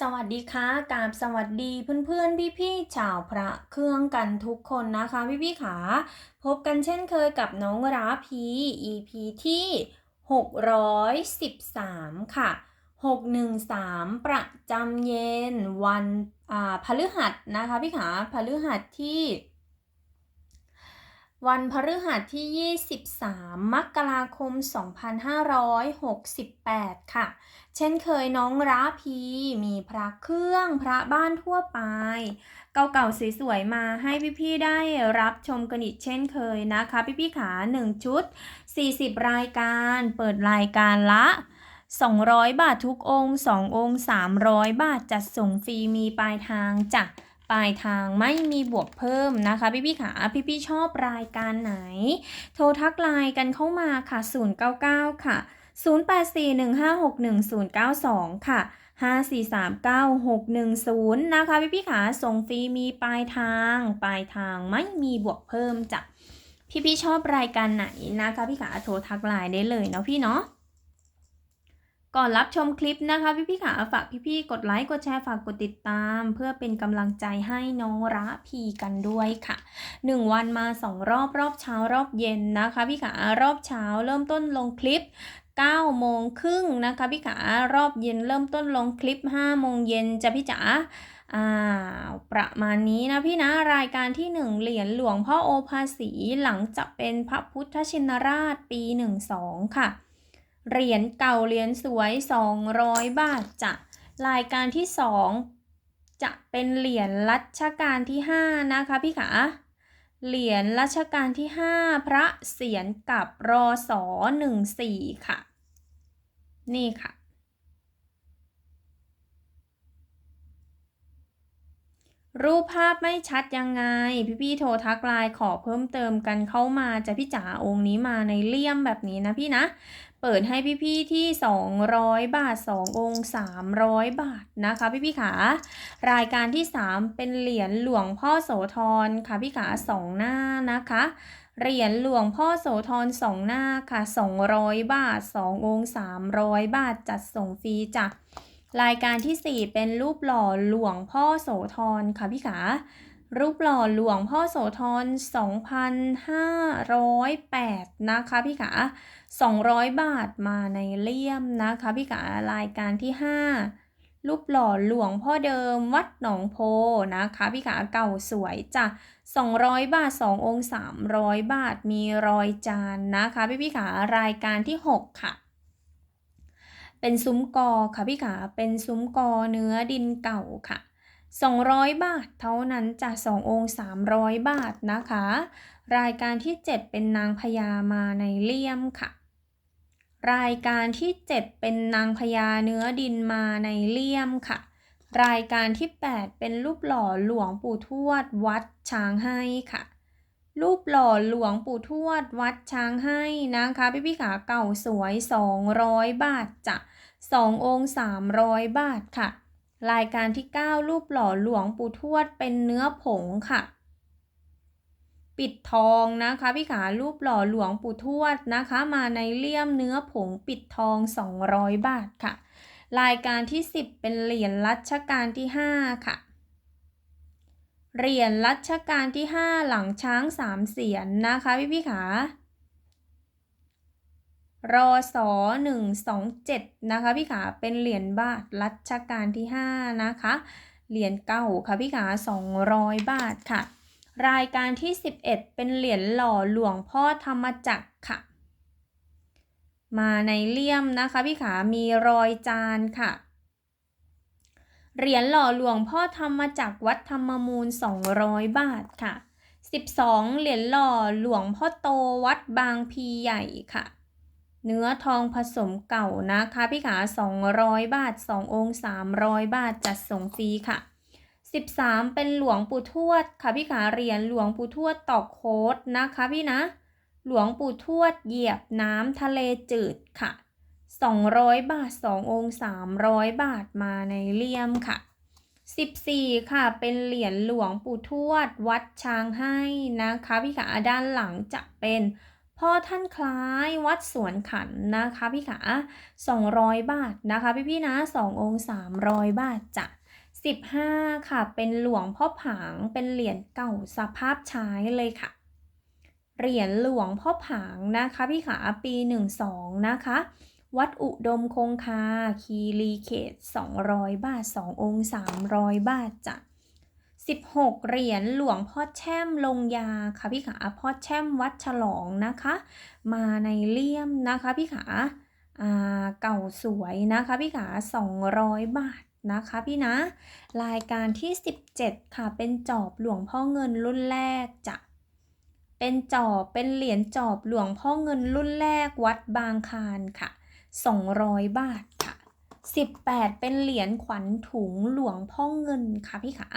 สวัสดีค่ะกาบสวัสดีเพื่อนๆ พี่ๆชาวพระเครื่องกันทุกคนนะคะ พี่ๆขาพบกันเช่นเคยกับน้องราพี EP ที่ 613 ค่ะ 613 ประจำเย็นวันอ่าพฤหัสนะคะพี่ขาพฤหัสที่ วันพฤหัสที่ 23 มกราคม 2568 ค่ะ เช่นเคยน้องราพีมีพระเครื่องพระบ้านทั่วไป เก่าๆสวยๆมาให้พี่ๆได้รับชมกันอีกเช่นเคยนะคะ พี่ๆขา 1 ชุด 40 รายการเปิดรายการละ200 บาททุกองค์ 2 องค์ 300 บาทจัดส่งฟรีมีปลายทางจ้ะ ปลายทางไม่มีบวกเพิ่มนะคะ พี่พี่ขาพี่พี่ชอบรายการไหน โทรทักไลน์กันเข้ามาค่ะ 099 ค่ะ 0841561092 ค่ะ 5439610 นะคะ พี่พี่ขาส่งฟรีมีปลายทาง ปลายทางไม่มีบวกเพิ่มจ้ะพี่พี่ชอบรายการไหนนะคะ พี่ขาโทรทักไลน์ได้เลยเนาะพี่เนาะ ก่อนรับชมคลิปนะคะ พี่พี่ๆขาฝากพี่พี่ๆกดไลค์กดแชร์ฝากกดติดตาม เพื่อเป็นกำลังใจให้น้องระพีกันด้วยค่ะ 1 วันมา 2 รอบรอบเช้ารอบเย็นนะคะ พี่ขารอบเช้าเริ่มต้นลงคลิป9โมงครึ่งนะคะพี่ขารอบเย็นเริ่มต้นลงคลิป5โมงเย็นจะพี่จ๋าอ่าประมาณนี้นะพี่นะรายการที่ 1 เหรียญหลวงพ่อโอภาสีหลังจากเป็นพระพุทธชินราชปี 12 ค่ะ เหรียญเก่าเหรียญสวย 200 บาทจะรายการที่ 2 จะเป็นเหรียญรัชกาลที่ 5 นะคะพี่ขาเหรียญรัชกาลที่ 5 พระเศียรกับรอสอ14 ค่ะ นี่ค่ะ รูปภาพไม่ชัดยังไง พี่ๆโทรทักไลน์ขอเพิ่มเติมกันเข้ามาจะพี่จ๋าองค์นี้มาในเลี่ยมแบบนี้นะพี่นะ เปิดให้พี่ๆที่ 200 บาท 2 องค์ 300 บาทนะคะ พี่ๆขารายการที่ 3 เป็นเหรียญหลวงพ่อโสธรค่ะพี่ขาสองหน้านะคะเหรียญหลวงพ่อโสธรสองหน้าค่ะ 200 บาท 2 องค์ 300 บาท จัดส่งฟรีจ้ะ รายการที่ 4 เป็นรูปหล่อหลวงพ่อโสธรค่ะพี่ขารูปหล่อหลวงพ่อโสธร 2,508 นะคะพี่ขา200 บาทมาในเลี่ยมนะคะพี่ขารายการที่ 5 รูปหล่อหลวงพ่อเดิมวัดหนองโพนะคะพี่ขาเก่าสวยจ้ะ200 บาท 2 องค์ 300 บาทมีรอยจานนะคะพี่พี่ขารายการที่ 6 ค่ะ เป็นซุ้มกอค่ะพี่ขาเป็นซุ้มกอเนื้อดินเก่าค่ะ 200 บาทเท่านั้นจ้ะ2องค์ 300 บาทนะคะ รายการที่ 7 เป็นนางพญามาในเลี่ยมค่ะ รายการที่ 7 เป็นนางพญาเนื้อดินมาในเลี่ยมค่ะ รายการที่ 8 เป็นรูปหล่อหลวงปู่ทวดวัดช้างให้ค่ะรูปหล่อหลวงปู่ทวดวัดช้างให้นะคะ พี่พี่ขาเก่าสวย 200 บาทจ้ะ 2 องค์ 300 บาทค่ะ รายการที่ 9 รูปหล่อหลวงปู่ทวดเป็นเนื้อผงค่ะ ปิดทองนะคะพี่ขารูปหล่อหลวงปู่ทวดนะคะ มาในเลี่ยมเนื้อผงปิดทอง 200 บาทค่ะ รายการที่ 10 เป็นเหรียญรัชกาลที่ 5 ค่ะเหรียญรัชกาลที่ 5 หลังช้างสามเสียนนะคะพี่พี่ขา รอสอหนึ่งสองเจ็ดนะคะพี่ขาเป็นเหรียญบาทรัชกาลที่ 5 นะคะ เหรียญเก่าค่ะพี่ขา200 บาทค่ะ รายการที่ 11 เป็นเหรียญหล่อหลวงพ่อธรรมจักรค่ะ มาในเลี่ยมนะคะพี่ขามีรอยจานค่ะ เหรียญหล่อหลวงพ่อธรรมจักรวัดธรรมมูล 200 บาทค่ะ 12 เหรียญหล่อหลวงพ่อโตวัดบางพีใหญ่ค่ะ เนื้อทองผสมเก่านะคะ พี่ขา 200 บาท 2 องค์ 300 บาทจัดส่งฟรีค่ะ 13 เป็นหลวงปู่ทวดค่ะพี่ขาเหรียญหลวงปู่ทวดตอกโค้ดนะคะพี่นะ หลวงปู่ทวดเหยียบน้ำทะเลจืดค่ะ 200 บาท 2 องค์ 300 บาทมาในเลี่ยมค่ะ 14 ค่ะเป็นเหรียญหลวงปู่ทวดวัดช้างให้นะคะพี่ขาด้านหลังจะเป็น พ่อท่านคล้ายวัดสวนขันนะคะพี่ขา200 บาทนะคะพี่พี่นะ2องค์300 บาทจ้ะ15 ค่ะ เป็นหลวงพ่อผางเป็นเหรียญเก่าสภาพใช้เลยค่ะ เหรียญหลวงพ่อผางนะคะพี่ขาปี 12 นะคะ วัดอุดมคงคาคีรีเขต 200 บาท 2 องค์ 300 บาทจ้ะ 16 เหรียญหลวงพ่อแช่มลงยาค่ะพี่ขาพ่อแช่มวัดฉลองนะคะ มาในเลี่ยมนะคะพี่ขาเก่าสวยนะคะพี่ขา 200 บาทนะคะพี่นะ รายการที่ 17 ค่ะเป็นจอบหลวงพ่อเงินรุ่นแรกจะเป็นจอบเป็นเหรียญจอบหลวงพ่อเงินรุ่นแรกวัดบางคานค่ะ 200 บาทค่ะ 18 เป็นเหรียญขวัญถุงหลวงพ่อเงินค่ะพี่ขา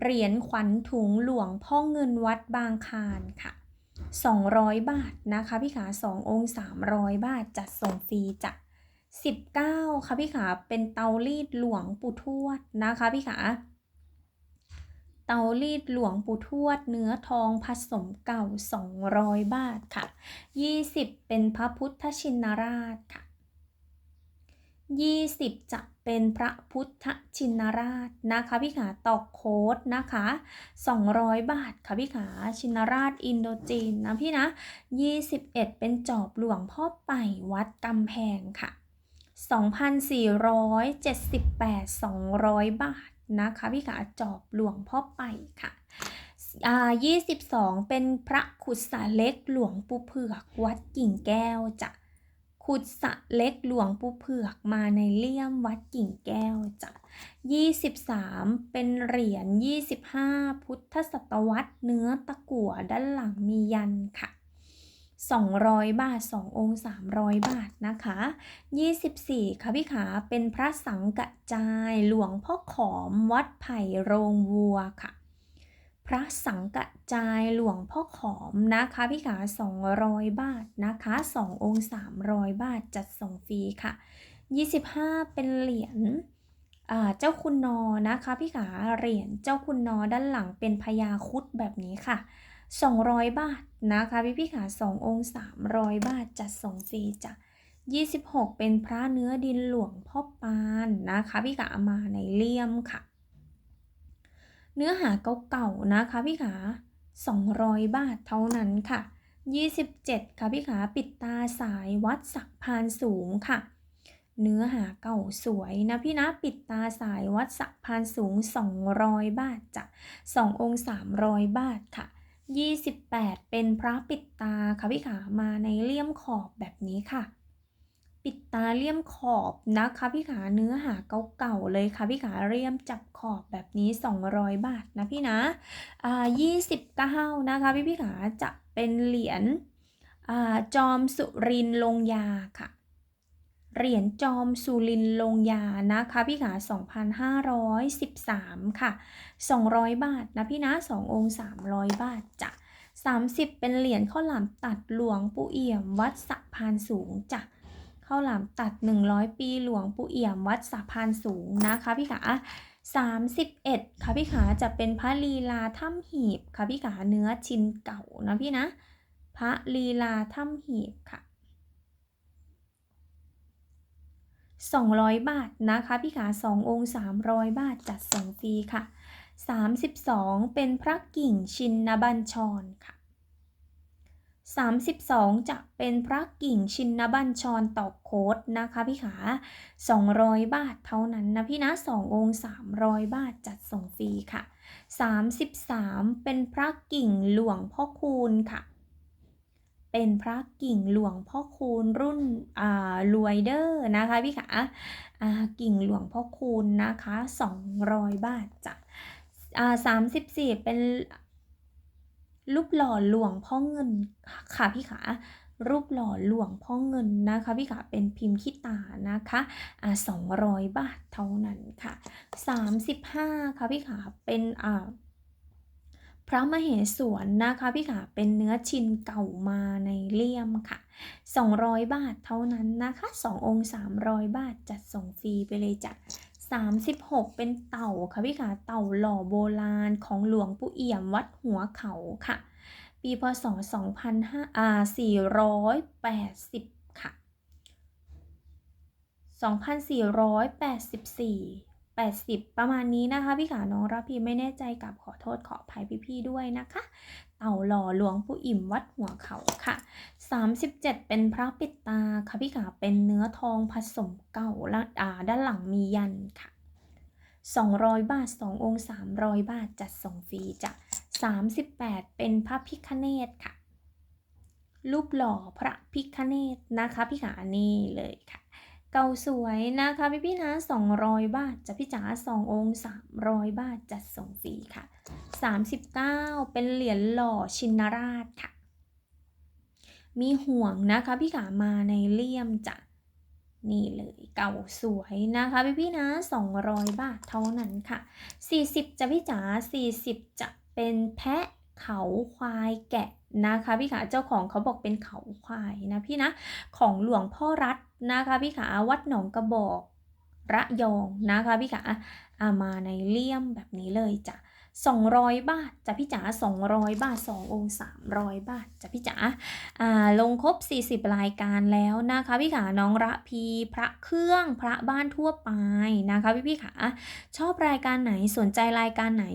เหรียญขวัญถุงหลวงพ่อเงินวัดบางคานค่ะ 200 บาทนะคะพี่ขา2องค์ 300 บาทจัดส่งฟรีจ้ะ19 ค่ะพี่ขาเป็นเตารีดหลวงปู่ทวดนะคะพี่ขาเตารีดหลวงปู่ทวดเนื้อทองผสมเก่า 200 บาทค่ะ 20 เป็นพระพุทธชินราชค่ะ 20จะ เป็นพระพุทธชินราชนะคะพี่ขาตอกโค้ดนะคะ 200 บาทค่ะพี่ขาชินราชอินโดจีนนะพี่นะ 21 เป็นจอบหลวงพ่อไป่วัดกำแพงค่ะ 2,478 200 บาทนะคะพี่ขาจอบหลวงพ่อไป่ค่ะอ่า22 เป็นพระขุดสะเล็กหลวงปู่เผือกวัดกิ่งแก้วจ้ะ ขุดสะเล็กหลวงปูเผือกมาในเลี่ยมวัดกิ่งแก้วจ้ะ23 เป็นเหรียญ 25 พุทธศตวรรษเนื้อตะกั่วด้านหลังมียันค่ะ 200 บาท 2 องค์ 300 บาทนะคะ 24 ค่ะพี่ขาเป็นพระสังกะจายหลวงพ่อขอมวัดไผ่โรงวัวค่ะ พระสังกะจายหลวงพ่อขอมนะคะ พี่ขา 200 บาทนะคะ 2 องค์ 300 บาทจัดส่งฟรีค่ะ 25 เป็นเหรียญเจ้าคุณนอนะคะ พี่ขาเหรียญเจ้าคุณนอด้านหลังเป็นพญาคุดแบบนี้ค่ะ 200 บาทนะคะพี่พี่ขา 2 องค์ 300 บาทจัดส่งฟรีจ้ะ26 เป็นพระเนื้อดินหลวงพ่อปานนะคะ พี่ขามาในเลี่ยมค่ะ เนื้อหาเก่าๆนะคะพี่ขา200 บาทเท่านั้นค่ะ 27 ค่ะพี่ขาปิดตาสายวัดสักพานสูงค่ะ เนื้อหาเก่าสวยนะพี่นะปิดตาสายวัดสักพานสูง 200 บาทจ้ะ2องค์ 300 บาทค่ะ 28 เป็นพระปิดตาค่ะพี่ขามาในเลี่ยมขอบแบบนี้ค่ะ ปิดตาเลี่ยมขอบนะคะพี่ขาเนื้อหาเก่าๆเลยค่ะพี่ขาเลี่ยมจับขอบแบบนี้ 200 บาทนะพี่นะอ่า29นะคะพี่พี่ขาจะเป็นเหรียญอ่าจอมสุรินลงยาค่ะเหรียญจอมสุรินลงยานะคะพี่ขา2,513 ค่ะ 200 บาทนะพี่นะ 2 องค์ 300 บาทจ้ะ30 เป็นเหรียญข้าวหลามตัดหลวงปู่เอี่ยมวัดสะพานสูงจ้ะ ข้าวหลามตัด 100 ปีหลวงปู่เอี่ยมวัดสะพานสูงนะคะพี่ขา31 ค่ะพี่ขาจะเป็นพระลีลาถ้ำหีบค่ะพี่ขาเนื้อชิ้นเก่านะพี่นะ พระลีลาถ้ำหีบค่ะ 200 บาทนะคะพี่ขา2องค์300 บาทจัดส่งฟรีค่ะ 32 เป็นพระกิ่งชินบัญชรค่ะ 32 จะเป็นพระกิ่งชินบัญชรตอกโคดนะคะพี่ขา 200 บาทเท่านั้นนะพี่นะ 2 องค์ 300 บาทจัดส่งฟรีค่ะ 33 เป็นพระกิ่งหลวงพ่อคูณค่ะ เป็นพระกิ่งหลวงพ่อคูณรุ่นอ่ารวยเดอร์นะคะพี่ขาอ่ากิ่งหลวงพ่อคูณนะคะ 200 บาทจ้ะอ่า34 เป็น รูปหล่อหลวงพ่อเงินค่ะพี่ขารูปหล่อหลวงพ่อเงินนะคะพี่ขาเป็นพิมพ์ขี้ตานะคะอ่า200บาทเท่านั้นค่ะ35ค่ะพี่ขาเป็นอ่าพระมเหสวนนะคะพี่ขาเป็นเนื้อชินเก่ามาในเลี่ยมค่ะ 200 บาทเท่านั้นนะคะ 2 องค์ 300 บาทจัดส่งฟรีไปเลยจ้ะ 36 เป็นเต่าค่ะพี่ขาเต่าหล่อโบราณของหลวงปู่เอี่ยมวัดหัวเขาค่ะ ปีพศ2005อ่า480 ค่ะ 2484 80 ประมาณนี้นะคะพี่ขาน้องรับพีไม่แน่ใจกับขอโทษขออภัยพี่ๆด้วยนะคะ เต่าหล่อหลวงปู่อิ่มวัดหัวเขาค่ะ 37 เป็นพระปิดตาค่ะพี่ขาเป็นเนื้อทองผสมเก่าละอ่าด้านหลังมียันค่ะ 200 บาท 2 องค์ 300 บาทจัดส่งฟรีจ้ะ38 เป็นพระพิคเนตค่ะ รูปหล่อพระพิคเนตนะคะพี่ขานี่เลยค่ะ เก่าสวยนะคะ พี่พี่นะ200 บาทจะพี่จ๋า2 องค์ 300 บาทจัดส่งฟรีค่ะ 39 เป็นเหรียญหล่อชินราชค่ะ มีห่วงนะคะ พี่ขามาในเลี่ยมจ้ะนี่เลยเก่าสวยนะคะพี่พี่นะ 200 บาทเท่านั้นค่ะ 40 จะพี่จ๋า40 จะเป็นแพะเขาควายแกะนะคะพี่ขาเจ้าของเขาบอกเป็นเขาควายนะพี่นะ ของหลวงพ่อรัต นะคะพี่ขาวัดหนองกระบอก ระยองนะคะพี่ขาอามาในเลี่ยมแบบนี้เลยจ้ะ 200 บาทจ้ะพี่จ๋า200 บาท 2 องค์ 300 บาทจ้ะพี่จ๋าอ่าลงครบ 40 รายการแล้วนะคะพี่ขาน้องระพีพระเครื่องพระบ้านทั่วไปนะคะพี่พี่ขาชอบรายการไหนสนใจรายการไหน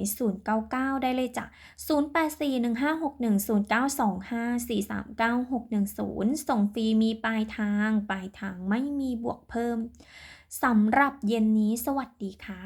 099 ได้เลยจ้ะ0841561092543961ส่งฟรีมีปลายทาง ปลายทางไม่มีบวกเพิ่มสำหรับเย็นนี้สวัสดีค่ะ